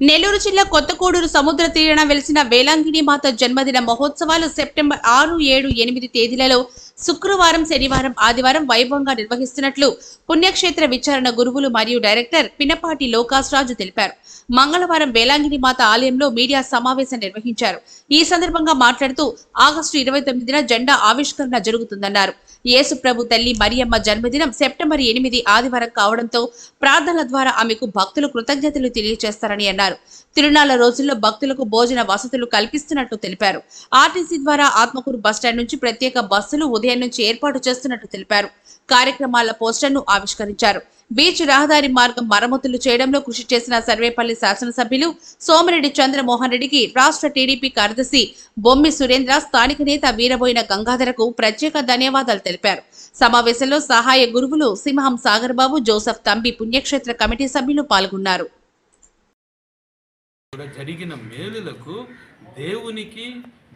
నెల్లూరు జిల్లా కొత్తకోడూరు సముద్ర తీరాన వెలిసిన వేలాంగిణి మాత జన్మదిన మహోత్సవాలు సెప్టెంబర్ ఆరు ఏడు ఎనిమిది తేదీలలో శుక్రవారం శనివారం ఆదివారం వైభవంగా నిర్వహిస్తున్నట్లు పుణ్యక్షేత్ర విచారణ గురువులు మరియు డైరెక్టర్ పినపాటి లోకాస్రాజు తెలిపారు. మంగళవారం వేలాంగిని మాత ఆలయంలో మీడియా సమావేశం నిర్వహించారు. ఈ సందర్భంగా మాట్లాడుతూ ఆగస్టు ఇరవై తొమ్మిదిన జెండా ఆవిష్కరణ జరుగుతుందన్నారు. యేసు ప్రభు తల్లి మరియమ్మ జన్మదినం సెప్టెంబర్ ఎనిమిది ఆదివారం కావడంతో ప్రార్థనల ద్వారా ఆమెకు భక్తులు కృతజ్ఞతలు తెలియజేస్తారని అన్నారు. తిరునాళ్ళ రోజుల్లో భక్తులకు భోజన వసతులు కల్పిస్తున్నట్లు తెలిపారు. ఆర్టీసీ ద్వారా ఆత్మకూరు బస్టాండ్ నుంచి ప్రత్యేక బస్సులు ఉదయం నుంచి ఏర్పాటు చేస్తున్నట్లు తెలిపారు. కార్యక్రమాల పోస్టర్ను ఆవిష్కరించారు. బీచ్ రహదారి మార్గం మరమ్మతులు చేయడంలో కృషి చేసిన సర్వేపల్లి శాసనసభ్యులు సోమిరెడ్డి చంద్రమోహన్ రెడ్డికి రాష్ట్ర టీడీపీ కార్యదర్శి బొమ్మి సురేంద్ర స్థానిక నేత వీరబోయిన గంగాధరకు ప్రత్యేక ధన్యవాదాలు తెలిపారు. సమావేశంలో సహాయ గురువులు సింహం సాగర్ బాబు జోసఫ్ తంబి పుణ్యక్షేత్ర కమిటీ సభ్యులు పాల్గొన్నారు. కూడా జరిగిన మేలులకు దేవునికి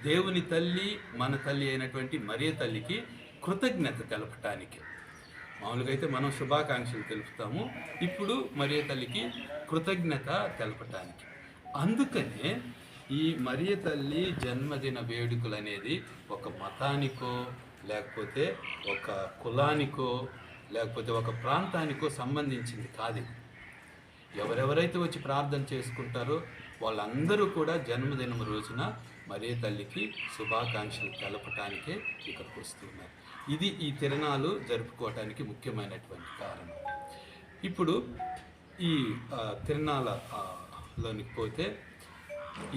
దేవుని తల్లి మన తల్లి అయినటువంటి మరే తల్లికి కృతజ్ఞత తెలపటానికి మామూలుగా అయితే మనం శుభాకాంక్షలు తెలుపుతాము. ఇప్పుడు మరియ తల్లికి కృతజ్ఞత తెలపటానికి అందుకనే ఈ మరియ తల్లి జన్మదిన వేడుకలు అనేది ఒక మతానికో లేకపోతే ఒక కులానికో లేకపోతే ఒక ప్రాంతానికో సంబంధించింది కాదు. ఎవరెవరైతే వచ్చి ప్రార్థన చేసుకుంటారో వాళ్ళందరూ కూడా జన్మదినం రోజున మరే తల్లికి శుభాకాంక్షలు తెలపటానికే ఇక్కడికి వస్తున్నారు. ఇది ఈ తిరణాలు జరుపుకోవటానికి ముఖ్యమైనటువంటి కారణం. ఇప్పుడు ఈ తిరణాలలోనికి పోతే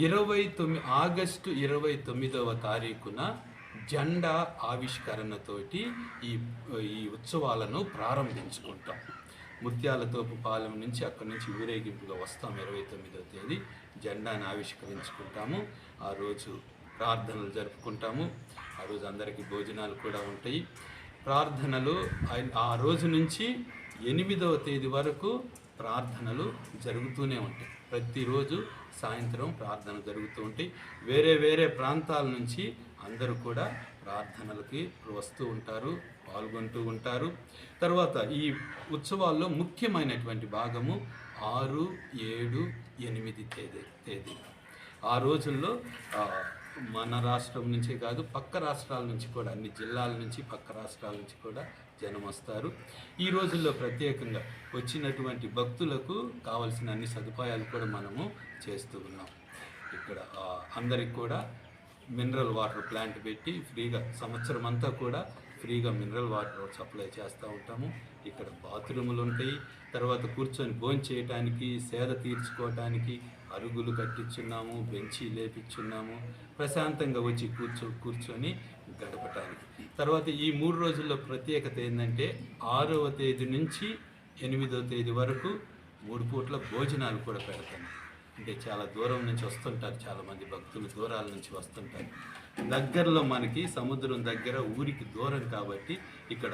ఇరవై తొమ్మిది ఆగస్టు ఇరవై తొమ్మిదవ తారీఖున జెండా ఆవిష్కరణతోటి ఈ ఈ ఉత్సవాలను ప్రారంభించుకుంటాం. ముత్యాలతోపు పాలెం నుంచి అక్కడి నుంచి ఊరేగింపుగా వస్తాం ఇరవై తొమ్మిదవ తేదీ. జెండాను ఆవిష్కరించుకుంటాము. ఆ రోజు ప్రార్థనలు జరుపుకుంటాము. ఆ రోజు అందరికీ భోజనాలు కూడా ఉంటాయి. ప్రార్థనలు ఆ- ఆ రోజు నుంచి ఎనిమిదవ తేదీ వరకు ప్రార్థనలు జరుగుతూనే ఉంటాయి. ప్రతిరోజు సాయంత్రం ప్రార్థన జరుగుతూ ఉంటాయి. వేరే వేరే ప్రాంతాల నుంచి అందరూ కూడా ప్రార్థనలకి వస్తూ ఉంటారు పాల్గొంటూ ఉంటారు. తర్వాత ఈ ఉత్సవాల్లో ముఖ్యమైనటువంటి భాగము ఆరు ఏడు ఎనిమిది తేదీ తేదీ. ఆ రోజుల్లో మన రాష్ట్రం నుంచే కాదు పక్క రాష్ట్రాల నుంచి కూడా అన్ని జిల్లాల నుంచి పక్క రాష్ట్రాల నుంచి కూడా జనం వస్తారు. ఈ రోజుల్లో ప్రత్యేకంగా వచ్చినటువంటి భక్తులకు కావలసిన అన్ని సదుపాయాలు కూడా మనము చేస్తూ ఉన్నాం. ఇక్కడ అందరికి కూడా మినరల్ వాటర్ ప్లాంట్ పెట్టి ఫ్రీగా సంవత్సరం అంతా కూడా ఫ్రీగా మినరల్ వాటర్ సప్లై చేస్తూ ఉంటాము. ఇక్కడ బాత్రూములు ఉంటాయి. తర్వాత కూర్చొని భోంచేయటానికి సేద తీర్చుకోవటానికి అరుగులు కట్టించున్నాము బెంచి లేపించున్నాము ప్రశాంతంగా వచ్చి కూర్చో కూర్చొని గడపటానికి. తర్వాత ఈ మూడు రోజుల్లో ప్రత్యేకత ఏంటంటే ఆరవ తేదీ నుంచి ఎనిమిదవ తేదీ వరకు మూడు పూట్ల భోజనాలు కూడా పెడతాను అంటే చాలా దూరం నుంచి వస్తుంటారు చాలామంది భక్తులు దూరాల నుంచి వస్తుంటారు. దగ్గరలో మనకి సముద్రం దగ్గర ఊరికి దూరం కాబట్టి ఇక్కడ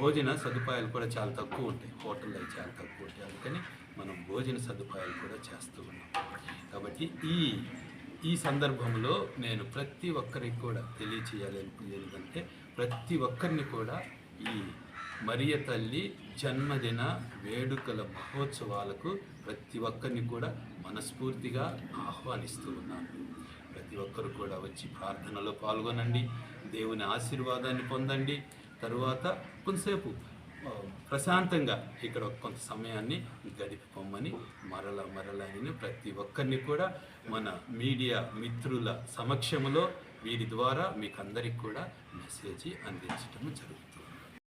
భోజన సదుపాయాలు కూడా చాలా తక్కువ ఉంటాయి. హోటల్లో అవి చాలా తక్కువ ఉంటాయి. అందుకని మనం భోజన సదుపాయాలు కూడా చేస్తూ ఉన్నాం. కాబట్టి ఈ ఈ సందర్భంలో నేను ప్రతి ఒక్కరికి కూడా తెలియచేయాలనుకునేది ఏంటంటే ప్రతి ఒక్కరిని కూడా ఈ మరియ తల్లి జన్మదిన వేడుకల మహోత్సవాలకు ప్రతి ఒక్కరిని కూడా మనస్ఫూర్తిగా ఆహ్వానిస్తూ ఉన్నాను. ప్రతి ఒక్కరు కూడా వచ్చి ప్రార్థనలో పాల్గొనండి దేవుని ఆశీర్వాదాన్ని పొందండి. తరువాత కొంతసేపు ప్రశాంతంగా ఇక్కడ కొంత సమయాన్ని గడిపి మరల మరల అని ప్రతి ఒక్కరిని కూడా మన మీడియా మిత్రుల సమక్షంలో వీరి ద్వారా మీకు అందరికి కూడా మెసేజ్ అందించడం జరుగుతుంది.